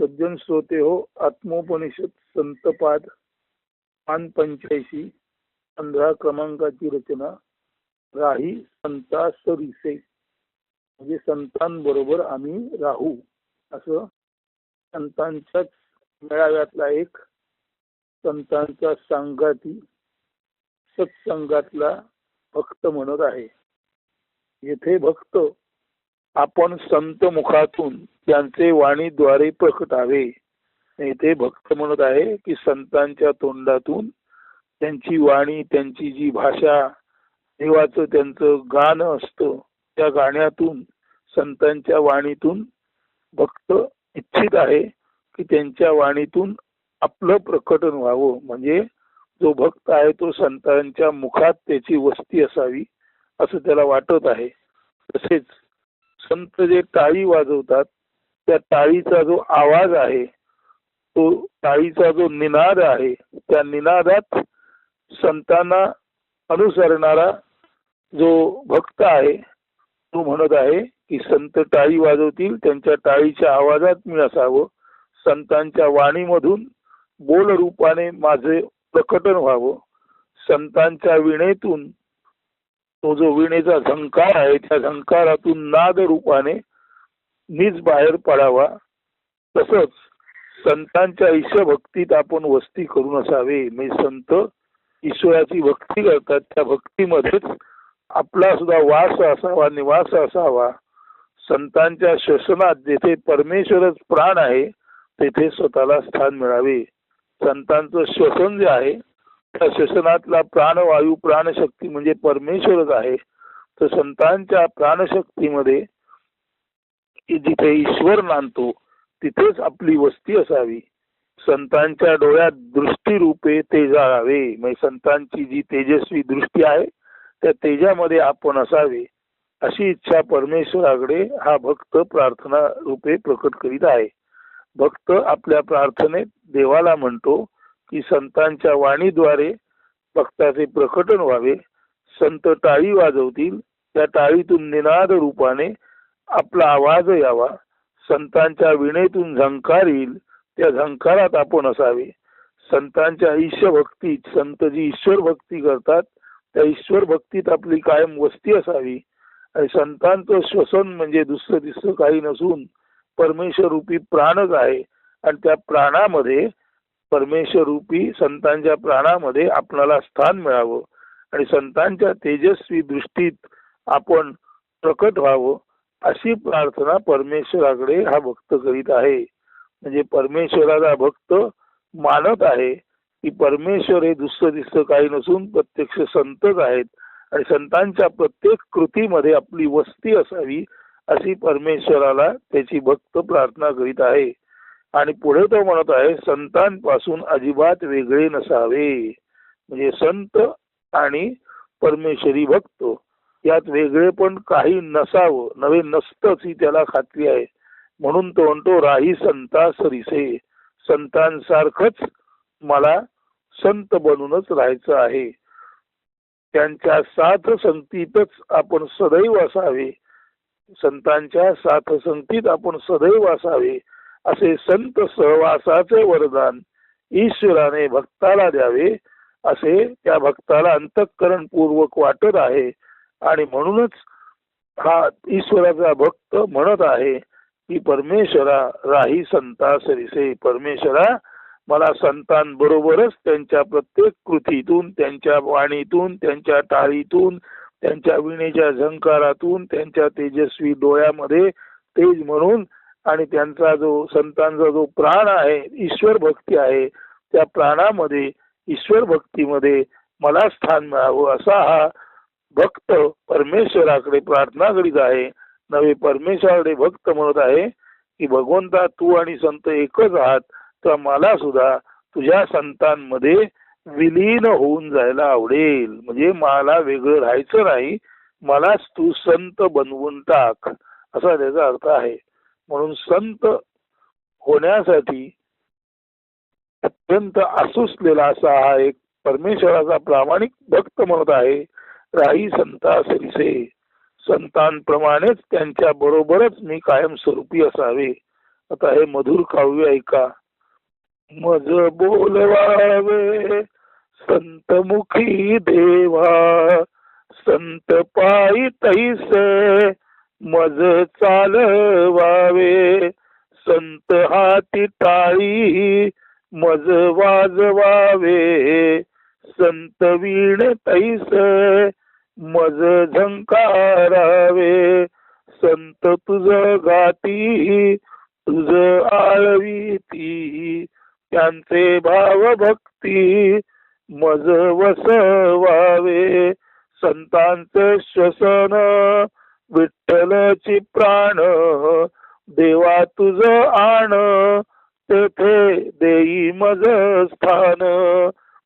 सज्जन श्रोते हो आत्मोपनिषद संतपाद पान पंच्याऐंशी पंधरा क्रमांकाची रचना राही संता सरिसे. म्हणजे संतांबरोबर आम्ही राहू असं संतांच्याच मेळाव्यातला एक संतांच्या सांगाती सत्संगातला भक्त म्हणत आहे. येथे भक्त आपण संत मुखातून त्यांचे वाणीद्वारे प्रकटावे. इथे भक्त म्हणत आहे की संतांच्या तोंडातून त्यांची वाणी त्यांची जी भाषा देवाचं त्यांचं गाणं असतं त्या गाण्यातून संतांच्या वाणीतून भक्त इच्छित आहे की त्यांच्या वाणीतून आपलं प्रकटन व्हावं. म्हणजे जो भक्त आहे तो संतांच्या मुखात त्याची वस्ती असावी असं त्याला वाटत आहे. तसेच संत जे टाळी वाजवतात त्या टाळीचा जो आवाज आहे तो टाळीचा जो निनाद आहे त्या निनादात संतांना अनुसरणारा जो भक्त आहे तो म्हणत आहे की संत टाळी वाजवतील त्यांच्या टाळीच्या आवाजात मी असावं. संतांच्या वाणीमधून बोल रूपाने माझे प्रकटन व्हावं. संतांच्या विणेतून तो जो विणेचा झंकार आहे त्या झंकारातून नाद रूपाने नीच बाहेर पडावा. तसंच संतांच्या ईश्वभक्तीत आपण वस्ती करून असावे. म्हणजे संत ईश्वराची भक्ती करतात. त्या भक्तीमध्येच आपला सुद्धा वास असावा निवास असावा. संतांच्या श्वसनात जेथे परमेश्वरच प्राण आहे तेथे स्वतःला स्थान मिळावे. संतांचं श्वसन जे आहे त्या श्वसनातला प्राणवायू प्राणशक्ती म्हणजे परमेश्वरच आहे. तर संतांच्या प्राणशक्तीमध्ये जिथे ईश्वर नांदतो तिथेच आपली वस्ती असावी. संतांच्या डोळ्यात दृष्टीरूपे तेजावे म्हणजे संतांची जी तेजस्वी दृष्टी आहे त्या तेजामध्ये आपण असावे. अशी इच्छा परमेश्वराकडे हा भक्त प्रार्थना रूपे प्रकट करीत आहे. भक्त आपल्या प्रार्थनेत देवाला म्हणतो की संतांच्या वाणीद्वारे भक्ताचे प्रकटन व्हावे. संत टाळी वाजवतील. त्या टाळीतून निनाद रूपाने आपला आवाज यावा. संतांच्या विणेतून झंकार येईल. त्या झंकारात आपण असावे. संतांच्या ईश्वर भक्तीत संत जी ईश्वर भक्ती करतात त्या ईश्वर भक्तीत आपली कायम वस्ती असावी. आणि संतांचं श्वसन म्हणजे दुसरं तिसरं काही नसून परमेश्वर रूपी प्राणच आहे आणि त्या प्राणामध्ये परमेश्वर रूपी संतांच्या प्राणामध्ये आपणाला स्थान मिळावं आणि संतांच्या तेजस्वी दृष्टीत आपण प्रकट व्हावं अशी प्रार्थना परमेश्वराकडे हा भक्त करीत आहे. म्हणजे परमेश्वराचा भक्त मानत आहे की परमेश्वर हे दुसरं दिसतं काही नसून प्रत्यक्ष संतच आहेत आणि संतांच्या प्रत्येक कृतीमध्ये आपली वस्ती असावी अशी परमेश्वराला त्याची भक्त प्रार्थना करीत आहे. आणि पुढे तो म्हणत आहे संतांपासून अजिबात वेगळे नसावे. म्हणजे संत आणि परमेश्वरी भक्त यात वेगळे पण काही नसावं. नवे नसतंच ही त्याला खात्री आहे. म्हणून तो म्हणतो राही संता सरिसे. संतांसारखंच मला संत बनूनच राहायचं आहे. त्यांच्या साथ संगतीतच आपण सदैव असावे. संतांच्या साथ संगतीत आपण सदैव असावे. असे संत सहवासाचे वरदान ईश्वराने भक्ताला द्यावे असे त्या भक्ताला अंतःकरण पूर्वक वाटत आहे आणि म्हणूनच हा ईश्वराचा भक्त म्हणत आहे की परमेश्वरा राही संता सरिसे. परमेश्वरा मला संतांबरोबरच त्यांच्या प्रत्येक कृतीतून त्यांच्या वाणीतून त्यांच्या टाळीतून त्यांच्या विणेच्या झंकारातून त्यांच्या तेजस्वी डोळ्यामध्ये तेज म्हणून आणि त्यांचा जो संतांचा जो प्राण आहे ईश्वर भक्ती आहे त्या प्राणामध्ये ईश्वर भक्तीमध्ये मला स्थान मिळावं असा हा भक्त परमेश्वराकडे प्रार्थना करीत आहे. नवे परमेश्वराकडे भक्त म्हणत आहे की भगवंता तू आणि संत एकच आहात तर मला सुद्धा तुझ्या संतांमध्ये विलीन होऊन जायला आवडेल. म्हणजे मला वेगळं राहायचं नाही. मलाच तू संत बनवून टाक. असा त्याचा अर्थ आहे. म्हणून संत होण्यासाठी अत्यंत आसुसलेला असा हा एक परमेश्वराचा प्रामाणिक भक्त म्हणत आहे राही संता श्रीसे संतांप्रमाणेच त्यांच्या बरोबरच मी कायम स्वरूपी असावे. आता हे मधुर काव्य ऐका. मज बोलवावे संत मुखी देवा संत पायी तैसे मज चालवावे. संत हाती टाळी मज वाजवावे. संत वीण तैस मज झंकारावे. संत तुझ गाती तुझ आळवीती. त्यांचे भाव भक्ती मज वसवावे. संतांचे श्वसन विठ्ठलची प्राण देवा तुझ आण तेथे देई मज स्थान.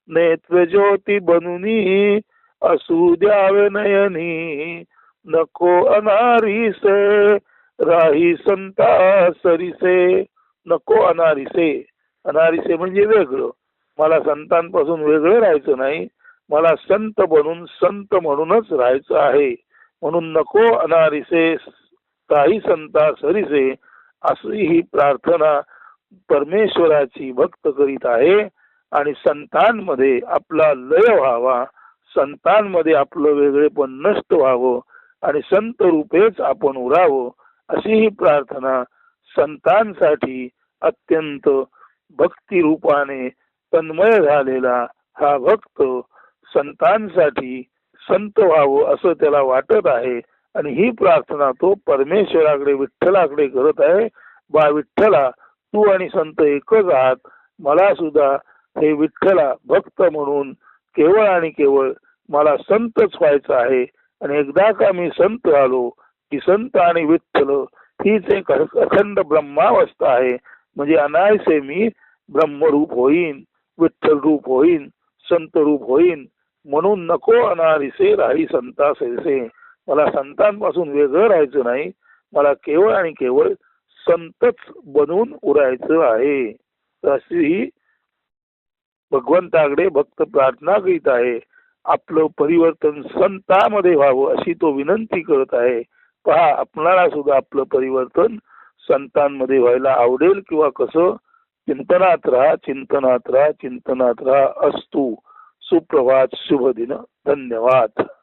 नेत्र ज्योती बनुनी असू द्यावे नयनी. नको अनारीसे राही संता सरीसे. नको अनारीसे. अनारीसे म्हणजे वेगळं. मला संतांपासून वेगळं राहायचं नाही. मला संत बनून संत म्हणूनच राहायचं आहे. म्हणून नको अनारिसे काही संता सरिसे अशी ही प्रार्थना परमेश्वराची भक्त करीत आहे. आणि संतांमध्ये आपला लय व्हावा संतांमध्ये आपलं वेगळेपण नष्ट व्हावं आणि संत रूपेच आपण उरावं अशी ही प्रार्थना संतांसाठी अत्यंत भक्ती रूपाने तन्मय झालेला हा भक्त संतांसाठी संत व्हावं असं त्याला वाटत आहे. आणि ही प्रार्थना तो परमेश्वराकडे विठ्ठलाकडे करत आहे. बा विठ्ठला तू आणि संत एकच आहात. मला सुद्धा हे विठ्ठला भक्त म्हणून केवळ आणि केवळ मला संतच व्हायचं आहे. आणि एकदा का मी संत आलो की संत आणि विठ्ठल हीच एक अखंड ब्रह्मावस्था आहे. म्हणजे अनायसे मी ब्रह्मरूप होईन विठ्ठल रूप होईन संत रूप होईन म्हणून नको अनारिसे राही संता सैसे मला संतांपासून वेगळं राहायचं नाही. मला केवळ आणि केवळ संतच बनून उरायचं आहे. तर अशी ही भगवंताकडे भक्त प्रार्थना करीत आहे. आपलं परिवर्तन संतामध्ये व्हावं अशी तो विनंती करत आहे. पहा आपणाला सुद्धा आपलं परिवर्तन संतांमध्ये व्हायला आवडेल किंवा कसं? चिंतनात राहा चिंतनात राहा चिंतनात राहा असतू. सुप्रभात शुभ दिन धन्यवाद.